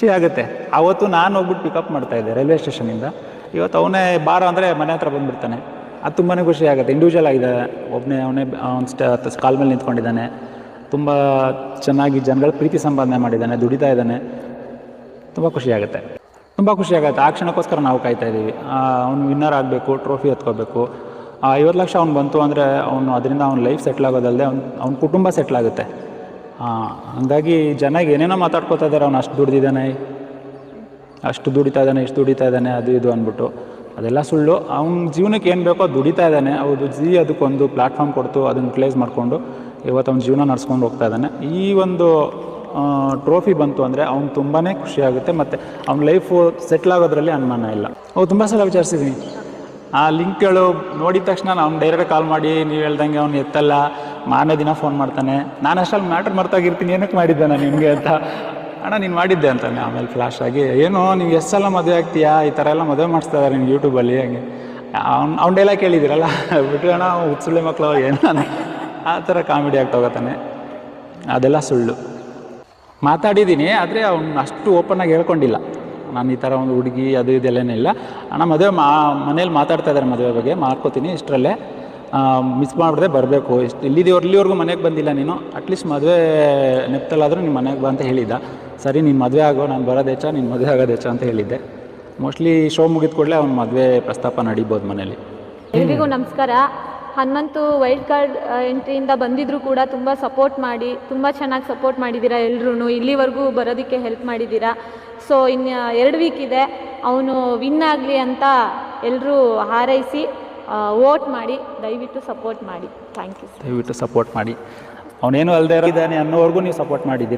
ಖುಷಿ ಆಗುತ್ತೆ. ಆವತ್ತು ನಾನು ಹೋಗ್ಬಿಟ್ಟು ಪಿಕಪ್ ಮಾಡ್ತಾ ಇದ್ದೆ ರೈಲ್ವೆ ಸ್ಟೇಷನಿಂದ ಇವತ್ತು ಅವನೇ ಬಾರ ಅಂದರೆ ಮನೆ ಹತ್ರ ಬಂದುಬಿಡ್ತಾನೆ. ಅದು ತುಂಬಾ ಖುಷಿ ಆಗುತ್ತೆ. ಇಂಡಿವಿಜುವಲ್ ಆಗಿದೆ. ಒಬ್ಬನೇ ಅವನೇ, ಅವ್ನು ಸ್ಟ ಕಾಲ್ ಮೇಲೆ ನಿಂತ್ಕೊಂಡಿದ್ದಾನೆ. ತುಂಬ ಚೆನ್ನಾಗಿ ಜನಗಳ ಪ್ರೀತಿ ಸಂಪಾದನೆ ಮಾಡಿದ್ದಾನೆ, ದುಡಿತಾ ಇದ್ದಾನೆ. ತುಂಬ ಖುಷಿ ಆಗುತ್ತೆ. ತುಂಬ ಖುಷಿ ಆಗುತ್ತೆ. ಆ ಕ್ಷಣಕ್ಕೋಸ್ಕರ ನಾವು ಕಾಯ್ತಾ ಇದ್ದೀವಿ ಅವ್ನು ವಿನ್ನರ್ ಆಗಬೇಕು ಟ್ರೋಫಿ ಎತ್ಕೋಬೇಕು. ಐವತ್ತು ಲಕ್ಷ ಅವ್ನು ಬಂತು ಅಂದರೆ ಅವನು, ಅದರಿಂದ ಅವ್ನ ಲೈಫ್ ಸೆಟ್ಲ್ ಆಗೋದಲ್ಲದೆ ಅವ್ನು, ಅವ್ನ ಕುಟುಂಬ ಸೆಟ್ಲ್ ಆಗುತ್ತೆ. ಹಂಗಾಗಿ ಜನ ಏನೇನೋ ಮಾತಾಡ್ಕೋತಾ ಇದ್ದಾರೆ ಅವನು ಅಷ್ಟು ದುಡ್ದಿದ್ದಾನೆ ಅಷ್ಟು ದುಡಿತಾ ಇದ್ದಾನೆ ಇಷ್ಟು ದುಡಿತಾ ಇದ್ದಾನೆ ಅದು ಇದು ಅಂದ್ಬಿಟ್ಟು. ಅದೆಲ್ಲ ಸುಳ್ಳು. ಅವ್ನ ಜೀವನಕ್ಕೆ ಏನು ಬೇಕೋ ದುಡಿತಾ ಇದ್ದಾನೆ ಹೌದು, ಜಿ ಅದಕ್ಕೊಂದು ಪ್ಲ್ಯಾಟ್ಫಾರ್ಮ್ ಕೊಡ್ತು, ಅದನ್ನು ಯುಟಿಲೈಸ್ ಮಾಡಿಕೊಂಡು ಇವತ್ತು ಅವ್ನ ಜೀವನ ನಡ್ಸ್ಕೊಂಡು ಹೋಗ್ತಾ ಇದ್ದಾನೆ ಈ ಒಂದು ಟ್ರೋಫಿ ಬಂತು ಅಂದರೆ ಅವ್ನು ತುಂಬಾ ಖುಷಿಯಾಗುತ್ತೆ ಮತ್ತು ಅವ್ನ ಲೈಫು ಸೆಟ್ಲ್ ಆಗೋದ್ರಲ್ಲಿ ಅನುಮಾನ ಇಲ್ಲ. ಅವು ತುಂಬ ಸಲ ವಿಚಾರಿಸಿದ್ದೀನಿ ಆ ಲಿಂಕ್ಗಳು ನೋಡಿದ ತಕ್ಷಣ ನಾನು ಡೈರೆಕ್ಟ್ ಕಾಲ್ ಮಾಡಿ, ನೀವು ಹೇಳ್ದಂಗೆ ಅವ್ನು ಎತ್ತಲ್ಲ. ಮಾರನೇ ದಿನ ಫೋನ್ ಮಾಡ್ತಾನೆ. ನಾನು ಅಷ್ಟಲ್ಲಿ ಮ್ಯಾಟ್ರ್ ಮರ್ತಾಗಿರ್ತೀನಿ. ಏನಕ್ಕೆ ಮಾಡಿದ್ದೆ ನಾನು ನಿಮಗೆ ಅಂತ. ಅಣ್ಣ, ನೀನು ಮಾಡಿದ್ದೆ ಅಂತಾನೆ. ಆಮೇಲೆ ಫ್ಲಾಶ್ ಆಗಿ, ಏನು, ನೀವು ಎಷ್ಟು ಸಲ ಮದುವೆ ಆಗ್ತೀಯಾ? ಈ ಥರ ಎಲ್ಲ ಮದುವೆ ಮಾಡಿಸ್ತಾ ಇದ್ದಾರೆ ನಿಮ್ಗೆ ಯೂಟ್ಯೂಬಲ್ಲಿ ಹಂಗೆ. ಅವ್ನು, ಅವ್ನ ಡೈಲಾಗ್ ಕೇಳಿದ್ದೀರಲ್ಲ? ಬಿಟ್ಟು ಅಣ್ಣ ಹುಚ್ಚುಳ್ಳಿ ಮಕ್ಕಳು ಏನು ಆ ಥರ ಕಾಮಿಡಿ ಆಗ್ತೋಗತ್ತಾನೆ ಅದೆಲ್ಲ ಸುಳ್ಳು. ಮಾತಾಡಿದ್ದೀನಿ ಆದರೆ ಅವ್ನು ಅಷ್ಟು ಓಪನ್ನಾಗಿ ಹೇಳ್ಕೊಂಡಿಲ್ಲ. ನಾನು ಈ ಥರ ಒಂದು ಹುಡುಗಿ, ಅದು ಇದೆಲ್ಲನೇ ಅಣ್ಣ, ಮದುವೆ ಮಾ, ಮನೇಲಿ ಮಾತಾಡ್ತಾ ಇದ್ದಾರೆ ಮದುವೆ ಬಗ್ಗೆ, ಮಾಡ್ಕೋತೀನಿ ಇಷ್ಟರಲ್ಲೇ. ಮಿಸ್ ಮಾಡಿಬಿಡ್ದೆ, ಬರಬೇಕು. ಇಷ್ಟು ಇಲ್ಲಿದ್ದೀ ಇಲ್ಲಿವರೆಗೂ ಮನೆಗೆ ಬಂದಿಲ್ಲ ನೀನು. ಅಟ್ಲೀಸ್ಟ್ ಮದುವೆ ನೆಪ್ತಲ್ಲಾದರೂ ನಿಮ್ಮ ಮನೆಗೆ ಬಾ ಅಂತ ಹೇಳಿದ್ದ. ಸರಿ, ನೀನು ಮದುವೆ ಆಗೋ, ನಾನು ಬರೋದು ಹೆಚ್ಚ ನೀನು ಮದುವೆ ಆಗೋದೇಚ ಅಂತ ಹೇಳಿದ್ದೆ. ಮೋಸ್ಟ್ಲಿ ಶೋ ಮುಗಿದ ಕೂಡಲೇ ಅವ್ನ ಮದುವೆ ಪ್ರಸ್ತಾಪ ನಡೀಬೋದು ಮನೇಲಿ. ಎಲ್ರಿಗೂ ನಮಸ್ಕಾರ. ಹನುಮಂತು ವೈಲ್ಡ್ ಕಾರ್ಡ್ ಎಂಟ್ರಿಯಿಂದ ಬಂದಿದ್ರು ಕೂಡ ತುಂಬ ಸಪೋರ್ಟ್ ಮಾಡಿ, ತುಂಬ ಚೆನ್ನಾಗಿ ಸಪೋರ್ಟ್ ಮಾಡಿದ್ದೀರಾ ಎಲ್ಲರೂ ಇಲ್ಲಿವರೆಗೂ ಬರೋದಕ್ಕೆ ಹೆಲ್ಪ್ ಮಾಡಿದ್ದೀರಾ ಸೊ ಇನ್ನು ಎರಡು ವೀಕ್ ಇದೆ. ಅವನು ವಿನ್ ಆಗಲಿ ಅಂತ ಎಲ್ಲರೂ ಹಾರೈಸಿ ವೋಟ್ ಮಾಡಿ, ದಯವಿಟ್ಟು ಸಪೋರ್ಟ್ ಮಾಡಿ. ಥ್ಯಾಂಕ್ ಯು ದಯವಿಟ್ಟು ಸಪೋರ್ಟ್ ಮಾಡಿ. ಅವನೇನು ಅಲ್ಲದೆ ಇದ್ದಾನೆ ಅನ್ನೋವರೆಗೂ ನೀವು ಸಪೋರ್ಟ್ ಮಾಡಿದ್ದೀರಿ.